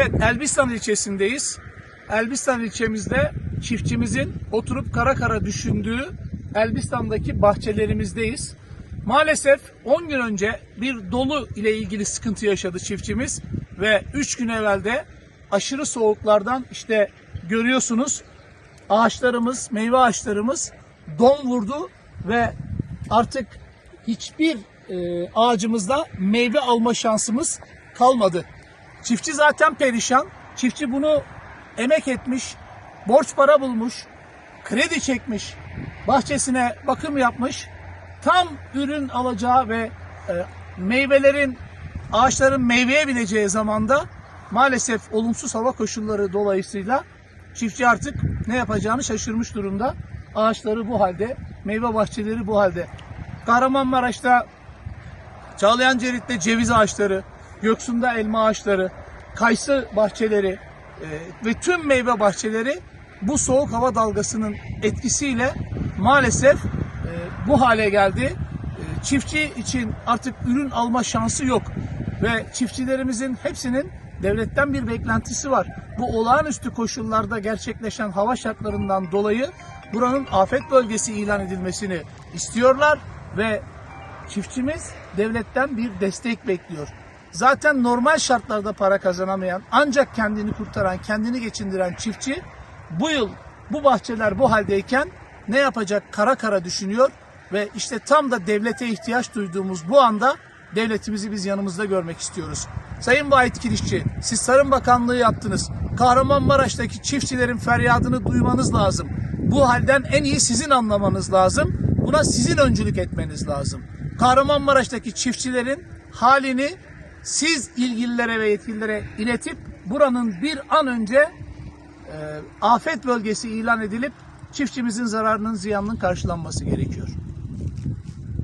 Evet, Elbistan ilçesindeyiz. Elbistan ilçemizde çiftçimizin oturup kara kara düşündüğü Elbistan'daki bahçelerimizdeyiz. Maalesef 10 gün önce bir dolu ile ilgili sıkıntı yaşadı çiftçimiz ve 3 gün evvel de aşırı soğuklardan işte görüyorsunuz ağaçlarımız, meyve ağaçlarımız don vurdu ve artık hiçbir e, ağacımızda meyve alma şansımız kalmadı. Çiftçi zaten perişan. Çiftçi bunu emek etmiş, borç para bulmuş, kredi çekmiş, bahçesine bakım yapmış. Tam ürün alacağı ve e, meyvelerin, ağaçların meyveye bineceği zamanda maalesef olumsuz hava koşulları dolayısıyla çiftçi artık ne yapacağını şaşırmış durumda. Ağaçları bu halde, meyve bahçeleri bu halde. Kahramanmaraş'ta Çağlayan Cerit'te ceviz ağaçları, Göksu'nda elma ağaçları, kayısı bahçeleri e, ve tüm meyve bahçeleri bu soğuk hava dalgasının etkisiyle maalesef e, bu hale geldi. E, çiftçi için artık ürün alma şansı yok ve çiftçilerimizin hepsinin devletten bir beklentisi var. Bu olağanüstü koşullarda gerçekleşen hava şartlarından dolayı buranın afet bölgesi ilan edilmesini istiyorlar ve çiftçimiz devletten bir destek bekliyor. Zaten normal şartlarda para kazanamayan, ancak kendini kurtaran, kendini geçindiren çiftçi bu yıl bu bahçeler bu haldeyken ne yapacak kara kara düşünüyor ve işte tam da devlete ihtiyaç duyduğumuz bu anda devletimizi biz yanımızda görmek istiyoruz. Sayın Vahit Kirişçi, siz Tarım Bakanlığı yaptınız. Kahramanmaraş'taki çiftçilerin feryadını duymanız lazım. Bu halden en iyi sizin anlamanız lazım. Buna sizin öncülük etmeniz lazım. Kahramanmaraş'taki çiftçilerin halini siz ilgililere ve yetkililere iletip buranın bir an önce e, afet bölgesi ilan edilip çiftçimizin zararının ziyanının karşılanması gerekiyor.